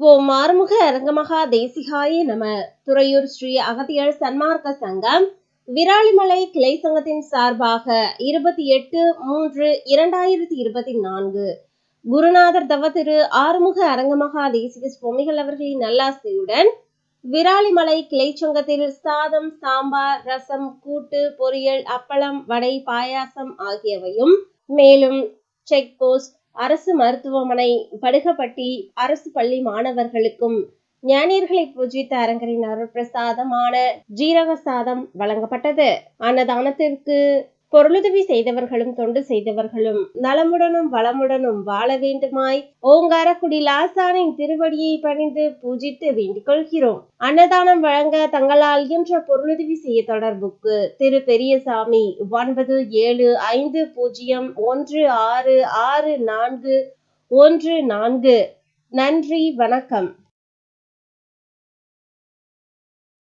ஓ ஆறுமுக அரங்கமகா தேசிகாய நம. துறையூர் ஸ்ரீ அகத்தியர் சன்மார்க்க சங்கம். விராலிமலை கிளை சங்கத்தின் சார்பாக இருபத்தி எட்டு மூன்று இரண்டாயிரத்தி இருபத்தி நான்கு. குருநாதர் தவ திரு ஆறுமுக அரங்கமகா தேசிக சுவாமிகள் அவர்களின் நல்லாசியுடன் விராலிமலை கிளை சங்கத்தில் சாதம் சாம்பார் ரசம் கூட்டு பொரியல் அப்பளம் வடை பாயாசம் ஆகியவையும் மேலும் செக் போஸ்ட் அரசு மருத்துவமனை படுகப்பட்டி அரசு பள்ளி மாணவர்களுக்கும் ஞானியர்களை பூஜித்த அரங்கரின் அருட்பிரசாதமான ஜீரக சாதம் வழங்கப்பட்டது. அன்னதானத்திற்கு பொருளுதவி செய்தவர்களும் தொண்டு செய்தவர்களும் நலமுடனும் வளமுடனும் வாழ வேண்டுமாய் ஓங்காரக்குடி லாசானின் திருவடியை பணிந்து பூஜித்து வேண்டிக் கொள்கிறோம். அன்னதானம் வழங்க தங்களால் இயன்ற பொருளுதவி செய்ய தொடர்புக்கு திரு பெரியசாமி ஒன்பது ஏழு ஐந்து பூஜ்ஜியம் ஒன்று ஆறு ஆறு நான்கு ஒன்று நான்கு. நன்றி வணக்கம்.